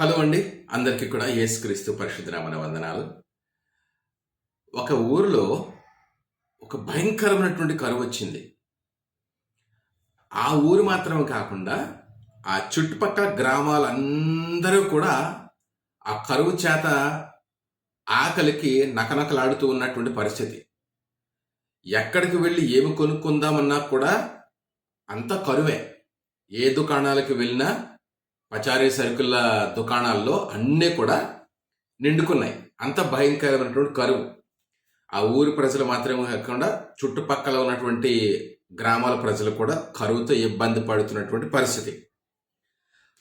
Hello అండి. అందరికీ కూడా యేసుక్రీస్తు పరిశుద్ధనామన వందనాలు. ఒక ఊరిలో ఒక భయంకరమైనటువంటి కరువు వచ్చింది. ఆ ఊరు మాత్రమే కాకుండా ఆ చుట్టుపక్కల గ్రామాలందరూ కూడా ఆ కరువు చేత ఆకలికి నకనకలాడుతూ ఉన్నటువంటి పరిస్థితి. ఎక్కడికి వెళ్ళి ఏమి కొనుక్కుందామన్నా కూడా అంత కరువే. ఏ దుకాణాలకు వెళ్ళినా పచారీ సరుకుల దుకాణాల్లో అన్నీ కూడా నిండుకున్నాయి. అంత భయంకరమైనటువంటి కరువు. ఆ ఊరి ప్రజలు మాత్రమే కాకుండా చుట్టుపక్కల ఉన్నటువంటి గ్రామాల ప్రజలు కూడా కరువుతో ఇబ్బంది పడుతున్నటువంటి పరిస్థితి.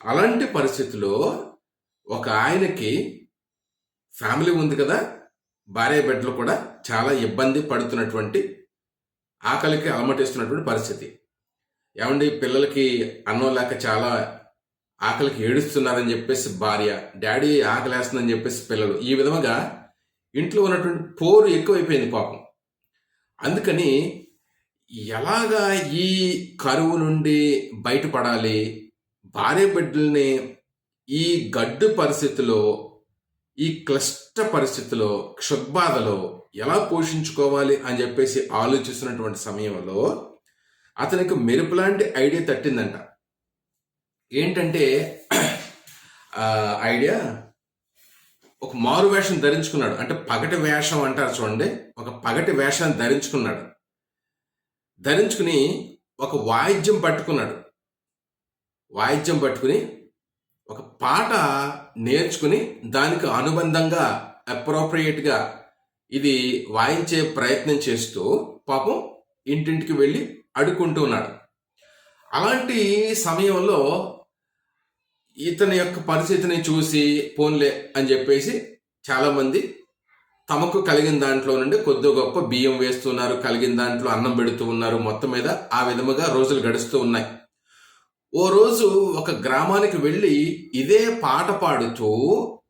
అలాంటి పరిస్థితిలో ఒక ఆయనకి ఫ్యామిలీ ఉంది కదా భార్య బిడ్డలు కూడా చాలా ఇబ్బంది పడుతున్నటువంటి ఆకలికి అలమటిస్తున్నటువంటి పరిస్థితి. ఏమండి పిల్లలకి అన్నం లేక చాలా ఆకలికి ఏడుస్తున్నారని చెప్పేసి భార్య డాడీ ఆకలేస్తుందని చెప్పేసి పిల్లలు. ఈ విధముగా ఇంట్లో ఉన్నటువంటి పోరు ఎక్కువైపోయింది పాపం. అందుకని ఎలాగా ఈ కరువు నుండి బయటపడాలి? భార్య బిడ్డల్ని ఈ గడ్డు పరిస్థితిలో ఈ క్లిష్ట పరిస్థితిలో క్షుద్బాధలో ఎలా పోషించుకోవాలి అని చెప్పేసి ఆలోచిస్తున్నటువంటి సమయంలో అతనికి మెరుపు లాంటి ఐడియా తట్టిందంట. ఏంటంటే ఐడియా ఒక మారు వేషం ధరించుకున్నాడు. అంటే పగటి వేషం అంటారు చూడండి. ఒక పగటి వేషాన్ని ధరించుకున్నాడు. ధరించుకుని ఒక వాయిద్యం పట్టుకున్నాడు. వాయిద్యం పట్టుకుని ఒక పాట నేర్చుకుని దానికి అనుబంధంగా అప్రోప్రియేట్గా ఇది వాయించే ప్రయత్నం చేస్తూ పాపం ఇంటింటికి వెళ్ళి అడుక్కుంటూ ఉన్నాడు. అలాంటి సమయంలో ఇతని యొక్క పరిస్థితిని చూసి పోన్లే అని చెప్పేసి చాలామంది తమకు కలిగిన దాంట్లో నుండి కొద్ది గొప్ప బియ్యం వేస్తున్నారు కలిగిన దాంట్లో అన్నం పెడుతూ ఉన్నారు. మొత్తం మీద ఆ విధముగా రోజులు గడుస్తూ ఉన్నాయి. ఓ రోజు ఒక గ్రామానికి వెళ్ళి ఇదే పాట పాడుతూ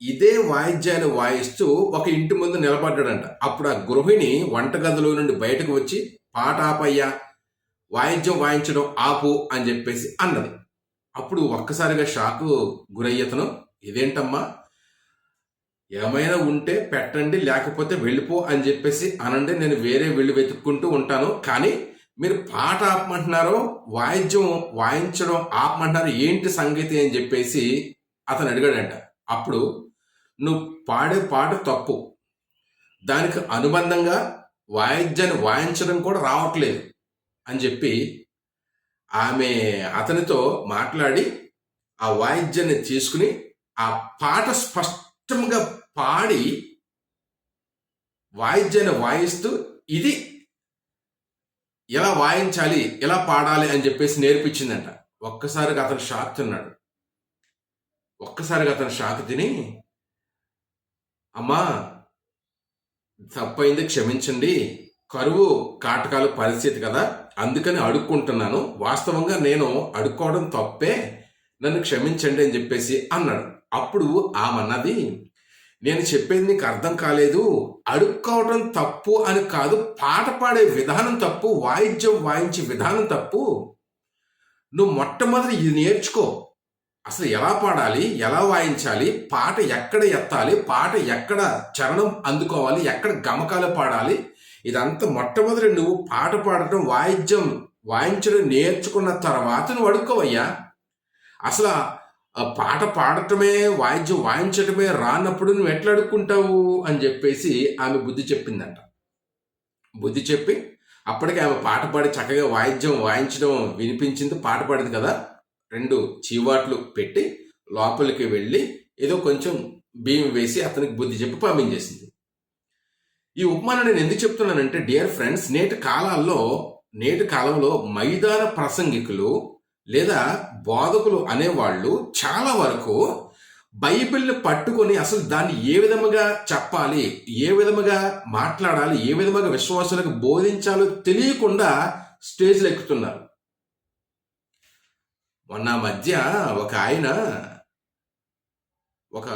ఇదే వాయిద్యాన్ని వాయిస్తూ ఒక ఇంటి ముందు నిలబడ్డాడంట. అప్పుడు ఆ గృహిణి వంటగదిలో నుండి బయటకు వచ్చి పాట ఆపయ్యా వాయిద్యం వాయించడం ఆపు అని చెప్పేసి అన్నది. అప్పుడు ఒక్కసారిగా షాకు గురయ్యతను ఇదేంటమ్మా? ఏమైనా ఉంటే పెట్టండి లేకపోతే వెళ్ళిపో అని చెప్పేసి అనండి నేను వేరే వెళ్ళి వెతుక్కుంటూ ఉంటాను. కానీ మీరు పాట ఆపమంటున్నారో వాయిద్యం వాయించడం ఆపమంటున్నారు ఏంటి సంగీతం? అని చెప్పేసి అతను అడిగాడంట. అప్పుడు నువ్వు పాడే పాట తప్పు. దానికి అనుబంధంగా వాయిద్యాన్ని వాయించడం కూడా రావట్లేదు అని చెప్పి ఆమె అతనితో మాట్లాడి ఆ వాయిద్యాన్ని తీసుకుని ఆ పాట స్పష్టంగా పాడి వాయిద్యాన్ని వాయిస్తూ ఇది ఎలా వాయించాలి ఎలా పాడాలి అని చెప్పేసి నేర్పించిందంట. ఒక్కసారిగా అతను షాక్ తిన్నాడు. ఒక్కసారిగా అతను షాక్ తిని అమ్మా తప్పైంది క్షమించండి. కరువు కాటకాల పరిస్థితి కదా? అందుకని అడుక్కుంటున్నాను. వాస్తవంగా నేను అడుక్కోవడం తప్పే. నన్ను క్షమించండి అని చెప్పేసి అన్నాడు. అప్పుడు ఆమన్నది నేను చెప్పేది నీకు అర్థం కాలేదు. అడుక్కోవడం తప్పు అని కాదు. పాట పాడే విధానం తప్పు. వాయిద్యం వాయించే విధానం తప్పు. నువ్వు మొట్టమొదటి ఇది నేర్చుకో. అసలు ఎలా పాడాలి? ఎలా వాయించాలి? పాట ఎక్కడ ఎత్తాలి? పాట ఎక్కడ చరణం అందుకోవాలి? ఎక్కడ గమకాలు పాడాలి? ఇదంతా మొట్టమొదటి నువ్వు పాట పాడటం వాయిద్యం వాయించడం నేర్చుకున్న తర్వాత నువ్వు అడుక్కోవయ్యా. అసలు ఆ పాట పాడటమే వాయిద్యం వాయించటమే రానప్పుడు నువ్వు ఎట్లా అడుక్కుంటావు అని చెప్పేసి ఆమె బుద్ధి చెప్పిందంట. బుద్ధి చెప్పి అప్పటికే ఆమె పాట పాడి చక్కగా వాయిద్యం వాయించడం వినిపించింది పాట పాడింది కదా. రెండు చీవాట్లు పెట్టి లోపలికి వెళ్ళి ఏదో కొంచెం బియ్యం వేసి అతనికి బుద్ధి చెప్పి పంపించేసింది. ఈ ఉపమానం నేను ఎందుకు చెప్తున్నానంటే డియర్ ఫ్రెండ్స్ నేటి కాలాల్లో నేటి కాలంలో మైదాన ప్రసంగికులు లేదా బోధకులు అనేవాళ్ళు చాలా వరకు బైబిల్ని పట్టుకొని అసలు దాన్ని ఏ విధముగా చెప్పాలి ఏ విధముగా మాట్లాడాలి ఏ విధముగా విశ్వాసులకు బోధించాలో తెలియకుండా స్టేజ్లు ఎక్కుతున్నారు. మొన్న మధ్య ఒక ఆయన ఒక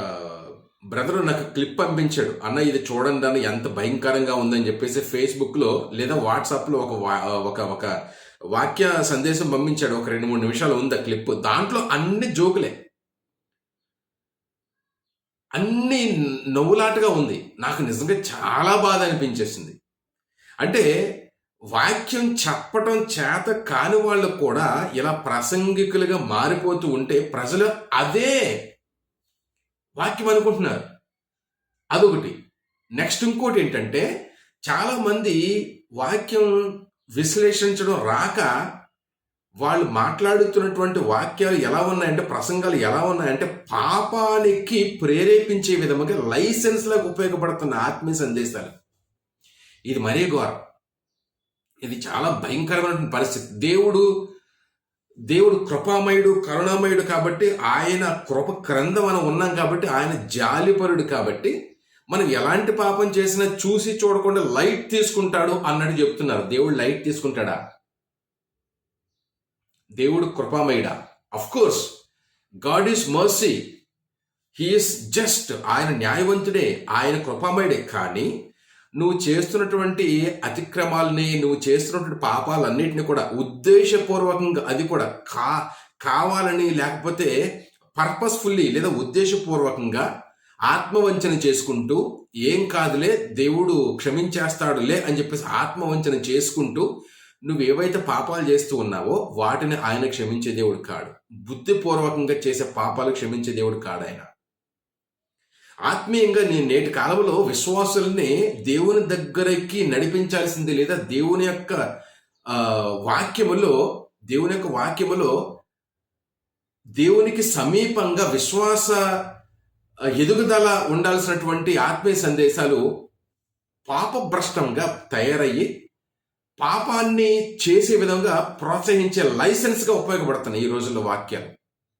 బ్రదర్ నాకు క్లిప్ పంపించాడు. అన్న ఇది చూడండి అన్న ఎంత భయంకరంగా ఉందని చెప్పేసి ఫేస్బుక్లో లేదా వాట్సాప్లో ఒక వా- ఒక ఒక వాక్య సందేశం పంపించాడు. ఒక రెండు మూడు నిమిషాలు ఉంది ఆ క్లిప్. దాంట్లో అన్ని జోకులే. అన్ని నవ్వులాటగా ఉంది. నాకు నిజంగా చాలా బాధ అనిపించేసింది. అంటే వాక్యం చెప్పటం చేత కాని వాళ్ళు కూడా ఇలా ప్రాసంగికులుగా మారిపోతూ ఉంటే ప్రజలు అదే వాక్యం అనుకుంటున్నారు. అదొకటి. నెక్స్ట్ ఇంకోటి ఏంటంటే చాలామంది వాక్యం విశ్లేషించడం రాక వాళ్ళు మాట్లాడుతున్నటువంటి వాక్యాలు ఎలా ఉన్నాయంటే ప్రసంగాలు ఎలా ఉన్నాయంటే పాపానికి ప్రేరేపించే విధముగా లైసెన్స్ లాగా ఉపయోగపడుతున్న ఆత్మీయ సందేశాలు. ఇది మరీ ఘోరం. ఇది చాలా భయంకరమైనటువంటి పరిస్థితి. దేవుడు దేవుడు కృపామయుడు కరుణామయుడు కాబట్టి ఆయన కృప క్రంద మనం ఉన్నాం కాబట్టి ఆయన జాలిపరుడు కాబట్టి మనం ఎలాంటి పాపం చేసినా చూసి చూడకుండా లైట్ తీసుకుంటాడు అన్నట్టు చెప్తున్నారు. దేవుడు లైట్ తీసుకుంటాడా? దేవుడు కృపామయుడా? Of course God is mercy he is just ఆయన న్యాయవంతుడే ఆయన కృపామయుడే. కానీ నువ్వు చేస్తున్నటువంటి అతిక్రమాలని నువ్వు చేస్తున్నటువంటి పాపాలన్నిటిని కూడా ఉద్దేశపూర్వకంగా అది కూడా కా కావాలని లేకపోతే పర్పస్ఫుల్లీ లేదా ఉద్దేశపూర్వకంగా ఆత్మవంచన చేసుకుంటూ ఏం కాదులే దేవుడు క్షమించేస్తాడులే అని చెప్పేసి ఆత్మవంచన చేసుకుంటూ నువ్వు ఏవైతే పాపాలు చేస్తూ ఉన్నావో వాటిని ఆయన క్షమించే దేవుడు కాడు. బుద్ధిపూర్వకంగా చేసే పాపాలు క్షమించే దేవుడు కాడు ఆయన. ఆత్మీయంగా నేను నేటి కాలంలో విశ్వాసుల్ని దేవుని దగ్గరికి నడిపించాల్సింది లేదా దేవుని యొక్క వాక్యములో దేవుని యొక్క వాక్యములో దేవునికి సమీపంగా విశ్వాస ఎదుగుదల ఉండాల్సినటువంటి ఆత్మీయ సందేశాలు పాపభ్రష్టంగా తయారయ్యి పాపాన్ని చేసే విధంగా ప్రోత్సహించే లైసెన్స్గా ఉపయోగపడుతున్నాయి ఈ రోజుల్లో వాక్యాలు.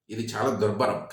ఇది చాలా దుర్భరం.